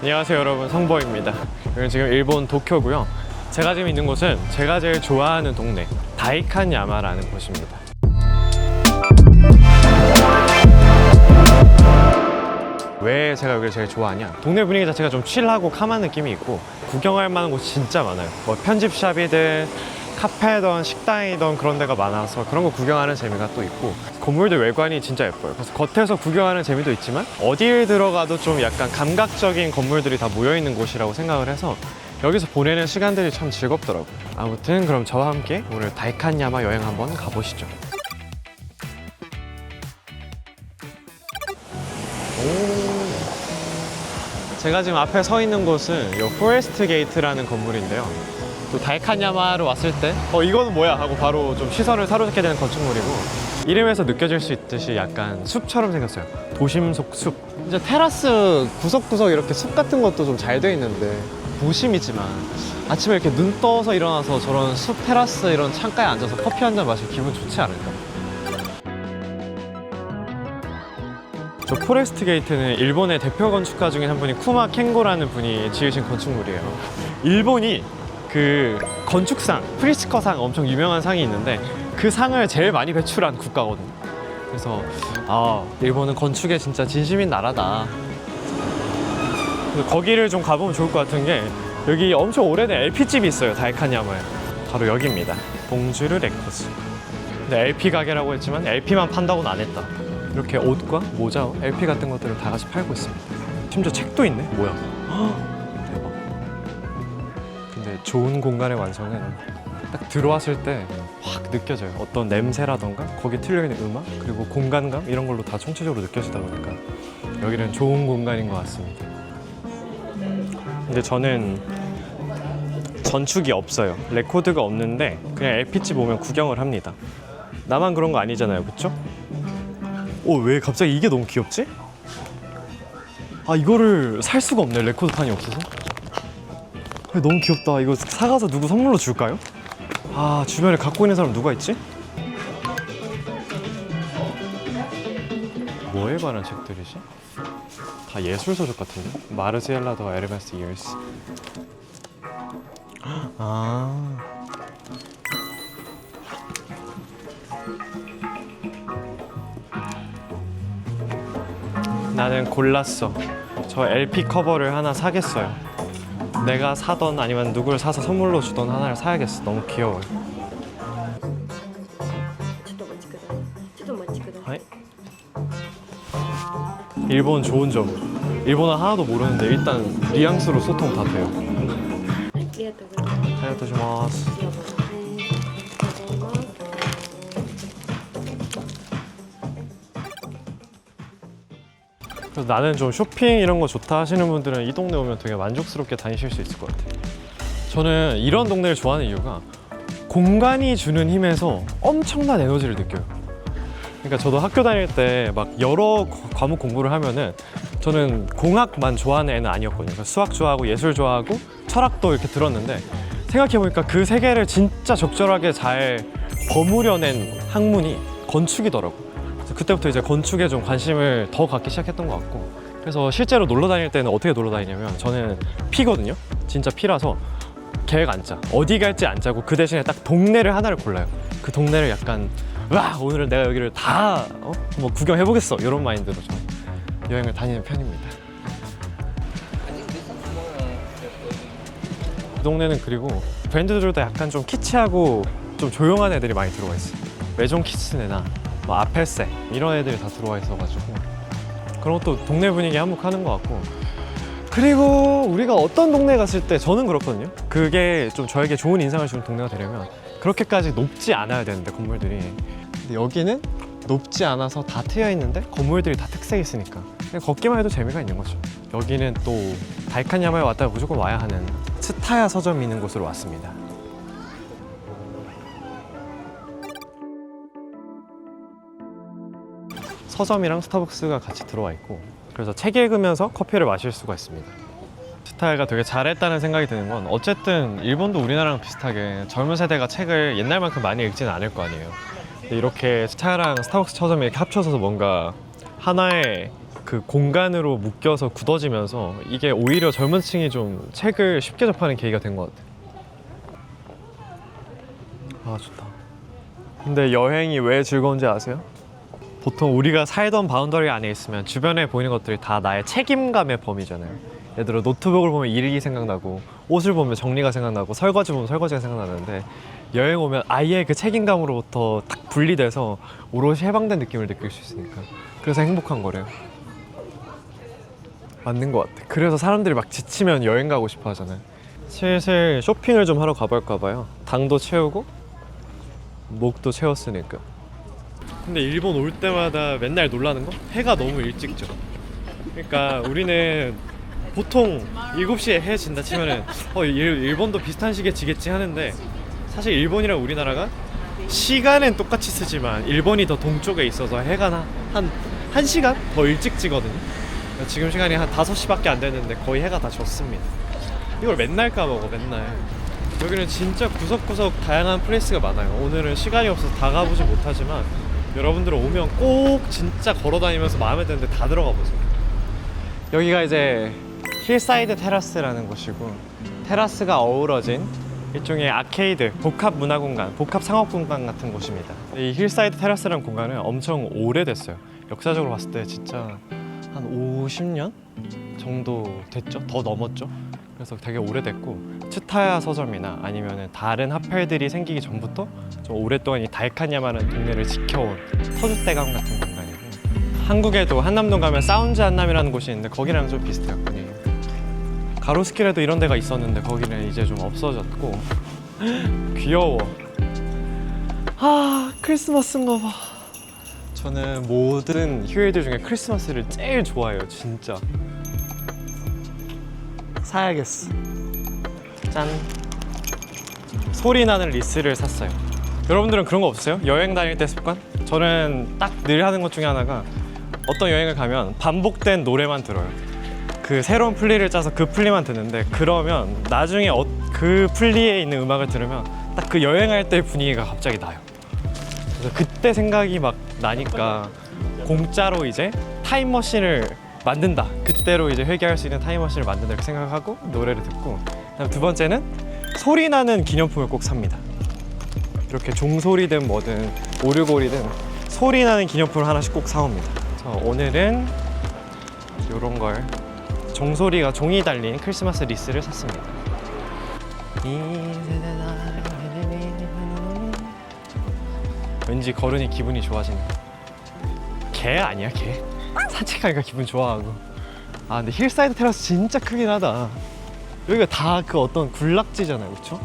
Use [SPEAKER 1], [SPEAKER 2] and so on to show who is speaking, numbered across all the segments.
[SPEAKER 1] 안녕하세요 여러분. 성보입니다. 여기 지금 일본 도쿄고요. 제가 지금 있는 곳은 제가 제일 좋아하는 동네 다이칸 야마라는 곳입니다. 왜 제가 여기를 제일 좋아하냐? 동네 분위기 자체가 좀 칠하고 카만 느낌이 있고 구경할 만한 곳이 진짜 많아요. 뭐 편집샵이든 카페든 식당이든 그런 데가 많아서 그런 거 구경하는 재미가 또 있고 건물들 외관이 진짜 예뻐요. 그래서 겉에서 구경하는 재미도 있지만 어디에 들어가도 좀 약간 감각적인 건물들이 다 모여있는 곳이라고 생각을 해서 여기서 보내는 시간들이 참 즐겁더라고요. 아무튼 그럼 저와 함께 오늘 다이칸야마 여행 한번 가보시죠. 제가 지금 앞에 서 있는 곳은 요 포레스트 게이트라는 건물인데요. 또 다이칸야마로 왔을 때, 어 이거는 뭐야 하고 바로 좀 시선을 사로잡게 되는 건축물이고 이름에서 느껴질 수 있듯이 약간 숲처럼 생겼어요. 도심 속 숲. 이제 테라스 구석구석 이렇게 숲 같은 것도 좀 잘 돼 있는데 부심이지만 아침에 이렇게 눈 떠서 일어나서 저런 숲 테라스 이런 창가에 앉아서 커피 한 잔 마시면 기분 좋지 않을까? 저 포레스트 게이트는 일본의 대표 건축가 중에 한 분이 쿠마 켄고라는 분이 지으신 건축물이에요. 일본이 그 건축상, 프리츠커상 엄청 유명한 상이 있는데 그 상을 제일 많이 배출한 국가거든요. 그래서 아 일본은 건축에 진짜 진심인 나라다. 거기를 좀 가보면 좋을 것 같은 게 여기 엄청 오래된 LP집이 있어요. 다이칸야마에. 바로 여기입니다. 봉주르 레코즈. 근데 LP 가게라고 했지만 LP만 판다고는 안 했다. 이렇게 옷과 모자, LP 같은 것들을 다 같이 팔고 있습니다. 심지어 책도 있네. 뭐야? 좋은 공간의 완성은 딱 들어왔을 때 확 느껴져요. 어떤 냄새라던가 거기 틀려 있는 음악 그리고 공간감 이런 걸로 다 총체적으로 느껴지다 보니까 여기는 좋은 공간인 것 같습니다. 근데 저는 건축이 없어요. 레코드가 없는데 그냥 LP집 오면 구경을 합니다. 나만 그런 거 아니잖아요, 그렇죠? 오, 왜 갑자기 이게 너무 귀엽지? 아, 이거를 살 수가 없네. 레코드판이 없어서. 아, 너무 귀엽다. 이거 사가서 누구 선물로 줄까요? 아, 주변에 갖고 있는 사람 누가 있지? 뭐에 관한 책들이지? 다 예술 서적 같은데? 마르셀라더와 에르메스 이얼스. 아. 나는 골랐어. 저 LP 커버를 하나 사겠어요. 내가 사던 아니면 누굴 사서 선물로 주던 하나를 사야겠어. 너무 귀여워요.
[SPEAKER 2] ちょっとお待ちください。ちょっとお待ちください。
[SPEAKER 1] 하이. 일본 좋은 점. 일본어 하나도 모르는데 일단 뉘앙스로 소통 다 돼요.
[SPEAKER 2] ありがとうございます。
[SPEAKER 1] 하야토시마스. 그래서 나는 좀 쇼핑 이런 거 좋다 하시는 분들은 이 동네 오면 되게 만족스럽게 다니실 수 있을 것 같아요. 저는 이런 동네를 좋아하는 이유가 공간이 주는 힘에서 엄청난 에너지를 느껴요. 그러니까 저도 학교 다닐 때 막 여러 과- 과목 공부를 하면은 저는 공학만 좋아하는 애는 아니었거든요. 그러니까 수학 좋아하고 예술 좋아하고 철학도 이렇게 들었는데 생각해보니까 그 세 개를 진짜 적절하게 잘 버무려낸 학문이 건축이더라고요. 그래서 그때부터 이제 건축에 좀 관심을 더 갖기 시작했던 것 같고 그래서 실제로 놀러 다닐 때는 어떻게 놀러 다니냐면 저는 피거든요 진짜 피라서 계획 안 짜. 어디 갈지 안 짜고 그 대신에 딱 동네를 하나를 골라요. 그 동네를 약간 와 오늘은 내가 여기를 다 어? 뭐 구경해 보겠어 이런 마인드로 좀 여행을 다니는 편입니다. 그 동네는 그리고 브랜드들도 약간 좀 키치하고 좀 조용한 애들이 많이 들어와 있어요. 메종 키츠네나 뭐 아펠세 이런 애들이 다 들어와 있어가지고 그런 것도 동네 분위기 한몫하는 것 같고 그리고 우리가 어떤 동네 갔을 때 저는 그렇거든요. 그게 좀 저에게 좋은 인상을 주는 동네가 되려면 그렇게까지 높지 않아야 되는데 건물들이. 근데 여기는 높지 않아서 다 트여 있는데 건물들이 다 특색이 있으니까 그냥 걷기만 해도 재미가 있는 거죠. 여기는 또 다이칸야마에 왔다가 무조건 와야 하는 스타야 서점이 있는 곳으로 왔습니다. 서점이랑 스타벅스가 같이 들어와 있고 그래서 책 읽으면서 커피를 마실 수가 있습니다. 스타일가 되게 잘했다는 생각이 드는 건 어쨌든 일본도 우리나라랑 비슷하게 젊은 세대가 책을 옛날만큼 많이 읽지는 않을 거 아니에요. 이렇게 스타일랑 스타벅스 서점이 이렇게 합쳐서 뭔가 하나의 그 공간으로 묶여서 굳어지면서 이게 오히려 젊은 층이 좀 책을 쉽게 접하는 계기가 된 것 같아요. 아 좋다. 근데 여행이 왜 즐거운지 아세요? 보통 우리가 살던 바운더리 안에 있으면 주변에 보이는 것들이 다 나의 책임감의 범위잖아요. 예를 들어 노트북을 보면 일기 생각나고 옷을 보면 정리가 생각나고 설거지 보면 설거지가 생각나는데 여행 오면 아예 그 책임감으로부터 딱 분리돼서 오롯이 해방된 느낌을 느낄 수 있으니까 그래서 행복한 거래요. 맞는 것 같아. 그래서 사람들이 막 지치면 여행 가고 싶어 하잖아요. 슬슬 쇼핑을 좀 하러 가볼까 봐요. 당도 채우고 목도 채웠으니까. 근데 일본 올 때마다 맨날 놀라는 거? 해가 너무 일찍 져. 그러니까 우리는 보통 7시에 해 진다 치면은 어 일, 일본도 비슷한 시기에 지겠지 하는데 사실 일본이랑 우리나라가 시간은 똑같이 쓰지만 일본이 더 동쪽에 있어서 해가 나- 한 1시간 더 일찍 지거든요. 지금 시간이 한 5시밖에 안 됐는데 거의 해가 다 졌습니다. 이걸 맨날 까먹어 맨날. 여기는 진짜 구석구석 다양한 플레이스가 많아요. 오늘은 시간이 없어서 다 가보지 못하지만 여러분들 오면 꼭 진짜 걸어다니면서 마음에 드는데 다 들어가 보세요. 여기가 이제 힐사이드 테라스라는 곳이고 테라스가 어우러진 일종의 아케이드, 복합 문화 공간, 복합 상업 공간 같은 곳입니다. 이 힐사이드 테라스라는 공간은 엄청 오래됐어요. 역사적으로 봤을 때 진짜 한 50년 정도 됐죠? 더 넘었죠? 그래서 되게 오래됐고 츠타야 서점이나 아니면 다른 핫펠들이 생기기 전부터 좀 오랫동안 이 달칸야마라는 동네를 지켜온 터줏대감 같은 공간이고 한국에도 한남동 가면 사운즈 한남이라는 곳이 있는데 거기랑 좀 비슷해요. 가로수길에도 이런 데가 있었는데 거기는 이제 좀 없어졌고 귀여워. 아 크리스마스인가 봐. 저는 모든 휴일들 중에 크리스마스를 제일 좋아해요 진짜. 사야겠어 짠 소리 나는 리스를 샀어요 여러분들은 그런 거 없으세요? 여행 다닐 때 습관? 저는 딱 늘 하는 것 중에 하나가 어떤 여행을 가면 반복된 노래만 들어요 그 새로운 플리를 짜서 그 플리만 듣는데 그러면 나중에 어- 그 플리에 있는 음악을 들으면 딱 그 여행할 때 분위기가 갑자기 나요 그래서 그때 생각이 막 나니까 공짜로 이제 타임머신을 만든다. 그때로 이제 회귀할 수 있는 타임머신을 만든다 이렇게 생각하고 노래를 듣고 두 번째는 소리 나는 기념품을 꼭 삽니다. 이렇게 종소리든 뭐든 오르골이든 소리 나는 기념품을 하나씩 꼭 사옵니다. 그래서 오늘은 이런 걸 종소리가 종이 달린 크리스마스 리스를 샀습니다. 왠지 걸으니 기분이 좋아지네. 개 아니야 개? 산책하니까 기분 좋아하고. 아 근데 힐사이드 테라스 진짜 크긴 하다. 여기가 다 그 어떤 군락지잖아요, 그렇죠?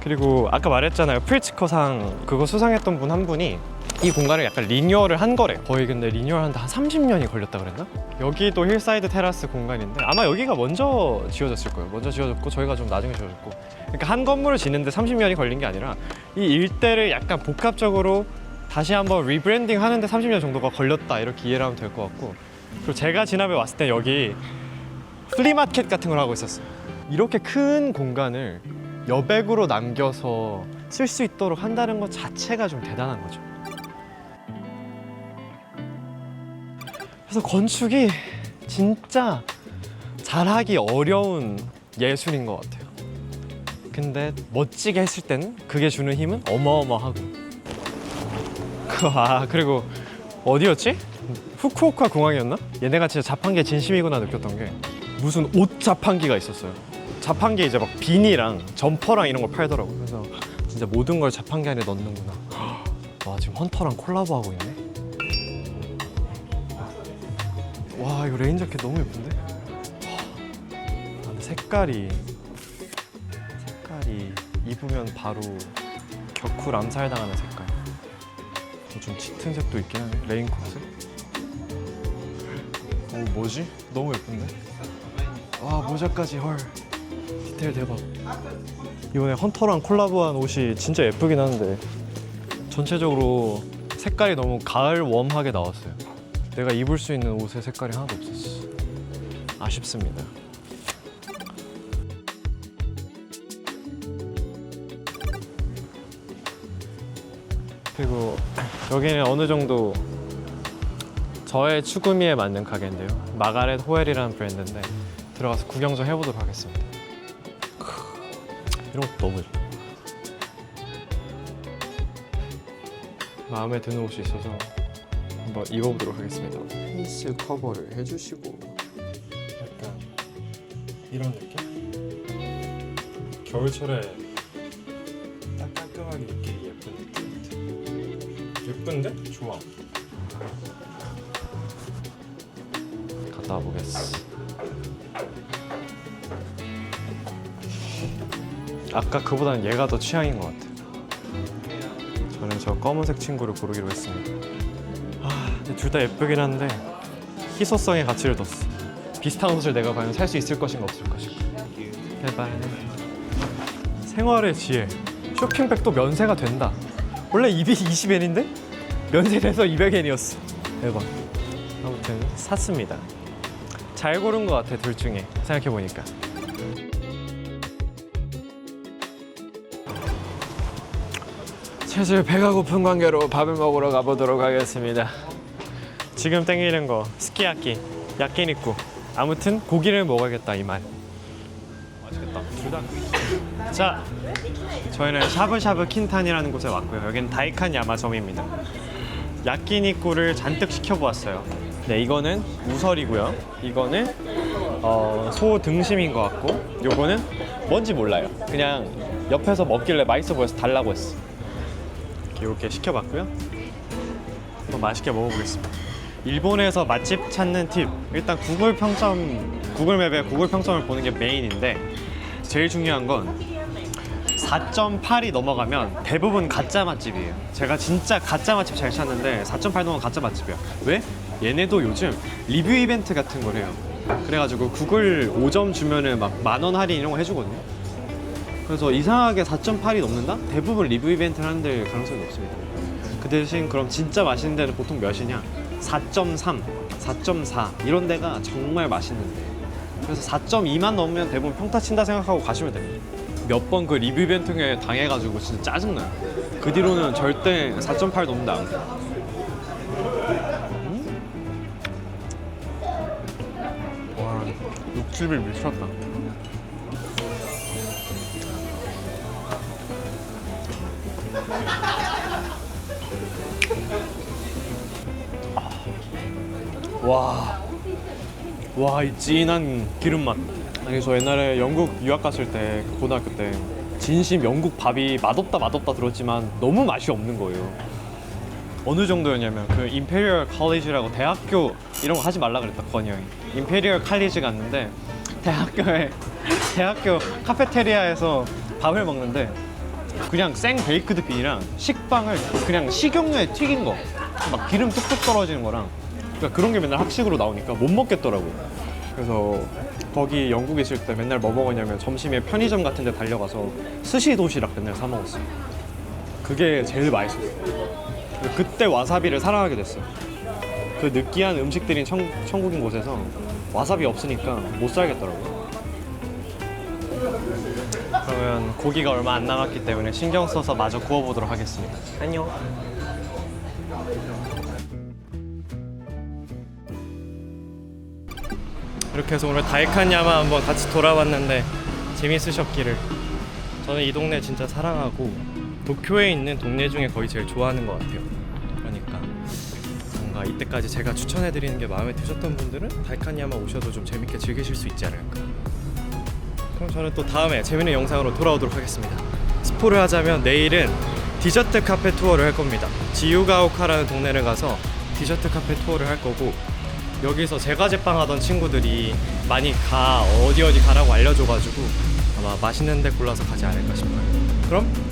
[SPEAKER 1] 그리고 아까 말했잖아요, 프리츠커상 그거 수상했던 분 한 분이 이 공간을 약간 리뉴얼을 한 거래. 거의 근데 리뉴얼 한데 한 30년이 걸렸다 그랬나? 여기도 힐사이드 테라스 공간인데 아마 여기가 먼저 지어졌을 거예요. 먼저 지어졌고 저희가 좀 나중에 지어졌고. 그러니까 한 건물을 짓는데 30년이 걸린 게 아니라 이 일대를 약간 복합적으로 다시 한번 리브랜딩 하는데 30년 정도가 걸렸다 이렇게 이해를 하면 될 것 같고 그리고 제가 지난해 왔을 때 여기 플리마켓 같은 걸 하고 있었어요. 이렇게 큰 공간을 여백으로 남겨서 쓸 수 있도록 한다는 것 자체가 좀 대단한 거죠. 그래서 건축이 진짜 잘하기 어려운 예술인 것 같아요. 근데 멋지게 했을 때는 그게 주는 힘은 어마어마하고. 그, 아 그리고 어디였지? 후쿠오카 공항이었나? 얘네가 진짜 자판기에 진심이구나 느꼈던 게 무슨 옷 자판기가 있었어요. 자판기에 이제 막 비니랑 점퍼랑 이런 걸 팔더라고요. 그래서 진짜 모든 걸 자판기 안에 넣는구나. 와 지금 헌터랑 콜라보하고 있네. 와 이거 레인 자켓 너무 예쁜데? 와, 아, 색깔이 색깔이 입으면 바로 격후 암살당하는 색깔. 어, 좀 짙은 색도 있긴 하네. 레인코트. 어 뭐지? 너무 예쁜데? 와 모자까지 헐. 디테일 대박. 이번에 헌터랑 콜라보한 옷이 진짜 예쁘긴 한데 전체적으로 색깔이 너무 가을 웜하게 나왔어요. 내가 입을 수 있는 옷의 색깔이 하나도 없었어. 아쉽습니다. 그리고 여기는 어느 정도 저의 추구미에 맞는 가게인데요. 마가렛 호엘이라는 브랜드인데 들어가서 구경 좀 해보도록 하겠습니다. 크, 이런 것도 너무 좋아. 마음에 드는 옷이 있어서 한번 입어보도록 하겠습니다. 페이스 커버를 해주시고 약간 이런 느낌? 겨울철에 딱 깔끔하게 입기 예쁜 느낌. 예쁜데? 좋아. 갔다 와보겠어. 아까 그보다는 얘가 더 취향인 것 같아. 저는 저 검은색 친구를 고르기로 했습니다. 아, 둘 다 예쁘긴 한데 희소성의 가치를 뒀어. 비슷한 옷을 내가 과연 살 수 있을 것인가 없을 것인가. 제발. 생활의 지혜. 쇼핑백도 면세가 된다. 원래 220엔인데 면세돼서 200엔이었어. 대박. 아무튼 샀습니다. 잘 고른 것 같아 둘 중에 생각해 보니까. 슬슬 배가 고픈 관계로 밥을 먹으러 가보도록 하겠습니다. 지금 땡기는 거 스키야키, 야끼니쿠. 아무튼 고기를 먹어야겠다 이 말. 맛있겠다. 둘 다. 자, 저희는 샤브샤브 킨탄이라는 곳에 왔고요. 여기는 다이칸 야마점입니다. 야끼니쿠를 잔뜩 시켜보았어요. 네, 이거는 우설이고요. 이거는 어, 소 등심인 것 같고, 요거는 뭔지 몰라요. 그냥 옆에서 먹길래 맛있어 보여서 달라고 했어. 이렇게, 시켜봤고요. 한번 맛있게 먹어보겠습니다. 일본에서 맛집 찾는 팁. 일단 구글 평점, 구글 맵에 구글 평점을 보는 게 메인인데 제일 중요한 건 4.8이 넘어가면 대부분 가짜 맛집이에요. 제가 진짜 가짜 맛집 잘 찾는데 4.8 넘으면 가짜 맛집이야. 왜? 얘네도 요즘 리뷰 이벤트 같은 걸 해요. 그래가지고 구글 5점 주면은 막 만 원 할인 이런 거 해주거든요. 그래서 이상하게 4.8이 넘는다? 대부분 리뷰 이벤트를 하는 데 가능성이 높습니다. 그 대신 그럼 진짜 맛있는 데는 보통 몇이냐? 4.3, 4.4 이런 데가 정말 맛있는데 그래서 4.2만 넘으면 대부분 평타 친다 생각하고 가시면 됩니다. 몇 번 그 리뷰 이벤트에 당해가지고 진짜 짜증나요. 그 뒤로는 절대 4.8 넘는다 안 돼요. 음? 와, 육즙이 미쳤다. 와, 와, 이 진한 기름 맛. 아니 저 옛날에 영국 유학 갔을 때그 고등학교 때 진심 영국 밥이 맛없다 맛없다 들었지만 너무 맛이 없는 거예요. 어느 정도였냐면 그 임페리얼 컬리지라고 대학교 이런 거 하지 말라 그랬다 건이 형이. 임페리얼 칼리지 갔는데 대학교에 대학교 카페테리아에서 밥을 먹는데 그냥 생 베이크드 빈이랑 식빵을 그냥 식용유에 튀긴 거 막 기름 뚝뚝 떨어지는 거랑 그러니까 그런 게 맨날 학식으로 나오니까 못 먹겠더라고요. 그래서 거기 영국에 있을 때 맨날 뭐 먹었냐면 점심에 편의점 같은 데 달려가서 스시 도시락 맨날 사 먹었어요. 그게 제일 맛있었어요. 그때 와사비를 사랑하게 됐어요. 그 느끼한 음식들인 청, 천국인 곳에서 와사비 없으니까 못 살겠더라고요. 그러면 고기가 얼마 안 남았기 때문에 신경 써서 마저 구워보도록 하겠습니다. 안녕. 이렇게 해서 오늘 다이칸야마 한번 같이 돌아봤는데 재밌으셨기를. 저는 이 동네 진짜 사랑하고 도쿄에 있는 동네 중에 거의 제일 좋아하는 것 같아요. 그러니까 뭔가 이때까지 제가 추천해드리는 게 마음에 드셨던 분들은 다이칸야마 오셔도 좀 재밌게 즐기실 수 있지 않을까. 그럼 저는 또 다음에 재밌는 영상으로 돌아오도록 하겠습니다. 스포를 하자면 내일은 디저트 카페 투어를 할 겁니다. 지유가오카라는 동네를 가서 디저트 카페 투어를 할 거고 여기서 제과 제빵 하던 친구들이 많이 가 어디 어디 가라고 알려줘가지고 아마 맛있는 데 골라서 가지 않을까 싶어요. 그럼.